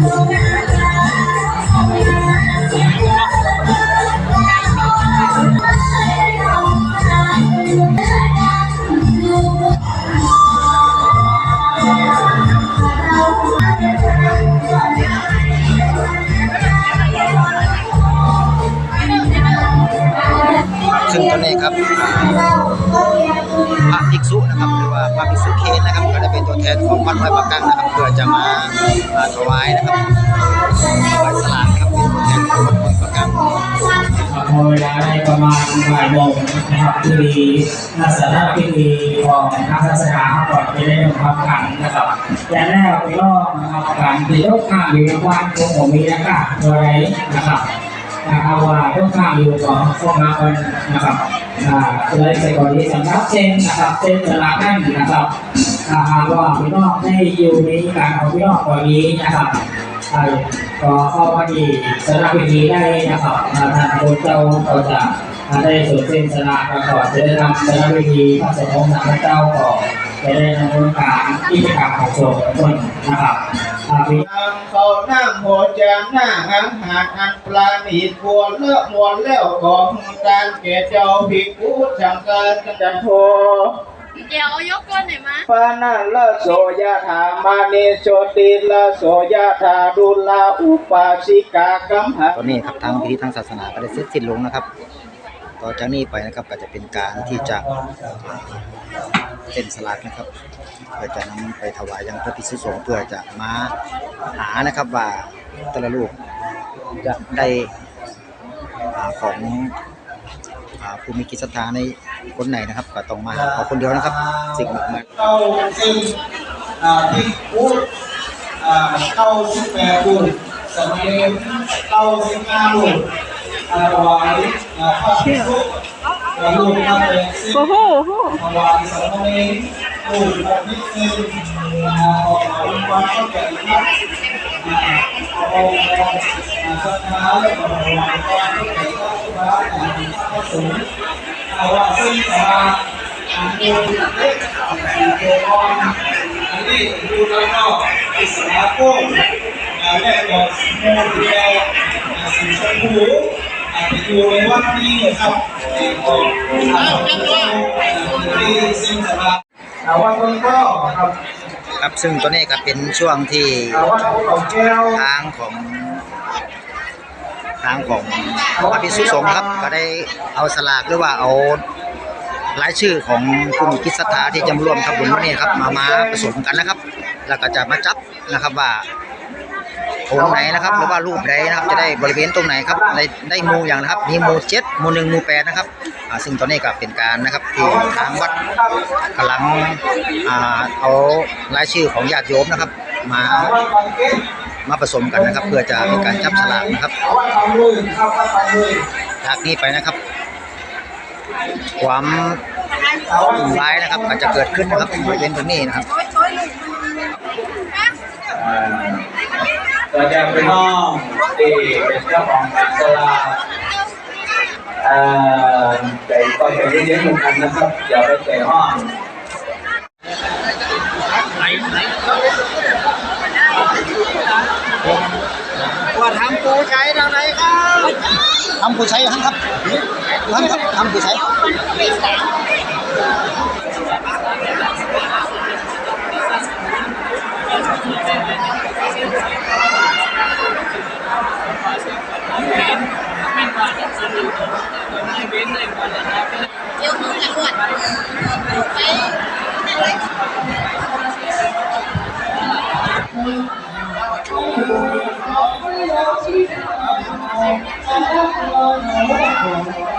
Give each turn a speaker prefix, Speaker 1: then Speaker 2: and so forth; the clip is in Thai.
Speaker 1: ซึ่ งตอนนี้ครับพระภิกษุนะครับหรือว่าพระภิกษุเคนนะครับ ก็ได้เป็นตัวแทนของวัดห้วยปากกังนะครับเพื่อจะมาถวายนะครับถวายสลากครับเป็นตัวแทนของวัดห้วยปากกัง
Speaker 2: พอเวลาได้ประมาณบ่ายโมงนะครับที่มีนักสารพิธีของนักศาสนาก่อนจะได้ทำความขันนะครับอย่างแรกไปรอบนะครับการตียกข้างอยู่ในวันของผมมีอากาศอะไรนะครับ นะครับว่าทุกข้างอยู่ของพวกเราคนนะครับเลยใส่ก่อนที่สำนักเช่นนะครับเช่นสลากนั่นนะครับถ้าหากว่าพี่น้องได้อยู่ในการเอาพี่น้องก่อนนี้นะครับใช่ก็เข้ามาดีสระพิธีได้นะครับอ่าท่านเจ้าก็จะอาได้สวดเส้นสระมาก่อนจะได้นำสระพิธีพระสงฆ์พระเจ้าก่อน จะได้นำบริการที่ประกาศของโสดคนนะครับอ่าพี่
Speaker 3: นางเขานั่งโหแจมหน้าหังหาดอันปลาณีดบัวเลือกมวลแล้วของการเกศเจ้าภิกขุจังเกินกันจันโท
Speaker 4: เดี๋ยวยกก้นหน่อยมะ
Speaker 3: ปานาละโสยะธามานิโชติละโสยะธาดุลาอุปาสิกากัมหา
Speaker 1: ตอนนี้ครับทางพิธีทางศาสนาก็ได้เสร็จสิ้นลงนะครับ ต่อจากนี้ไปนะครับก็จะเป็นการที่จะเส้นสลากนะครับเพื่อจะนำไปถวายยังพระภิกษุสงฆ์เพื่อจะมาหานะครับว่าแต่ละลูกจะได้ของอ่าผู้มีกิจศรัทธาในคนไหนนะครับ ก็ต้องมาขาคนเดียวนะครับ สิ่งหนึ่งมา
Speaker 3: เข้าซึ่งอ่าภิกขุอ่าเข้าสิบแปดบุญสมัยเข้าสิบห้าบุญ อาวายอาพระภิกษุและลูกพระเอกสิบ
Speaker 4: โอ้โห
Speaker 3: ถวายสามเณรลูกพระภิกษุอ่าขอความเข้าใจครับอ่าขอาศรัทธาและขอายความเข้าใจครับพระอ่าพระสงฆ์อาว่าซึ่งแต่ว่าอันนี้เล็กสีโกอนอันนี้ดูด้านนอกอิสระโก้อันแรกก็สม่วงสีแดงสีชมพู อันนี้อยู่ในวัดนี้นะครับในของอันนี้ที่ซึ่งสระแต่ว่าต้นก็ครับ
Speaker 1: ครับซึ่งตัวนี้ก็เป็นช่วงที่ทางของทางของพระภิกษุสงฆ์ครับ ก็ได้เอาสลากหรือว่าเอารายชื่อของผู้มีกิจศรัทธาที่จะมาร่วมทำบุญวันนี้ครับ มามาผสมกันนะครับ แล้วก็จะมาจับนะครับว่า องไหนนะครับหรือว่ารูปใดนะครับจะได้บริเวณตรงไหนครับได้ได้มูอย่างนะครับมีมูเจ็ดมูหนึ่งมูแปดนะครับซึ่งตอนนี้ก็เป็นการนะครับที่ทางวัดกำลังเอารายชื่อของญาติโยมนะครับ มามาผสมกันนะครับ เพื่อจะเป็นการจับฉลากนะครับจากนี้ไปนะครับ ความ
Speaker 3: แต่ว่า
Speaker 1: วุ่นวายนะครับอาจจะเกิดขึ้นนะครับบริเวณตรงนี้นะครับ
Speaker 2: ก็จะเป็นน้องที่เป็นเจ้าของศาสลาเอ่อใจก็ใจเย็นๆเหมือนกันนะครับ อย่าไปใจห้อง
Speaker 1: ว่าทำปูใช้ทางไหนครับทำปูใช้ยังครับทำครับทำปูใช้ yêu thương là luôn Thank you.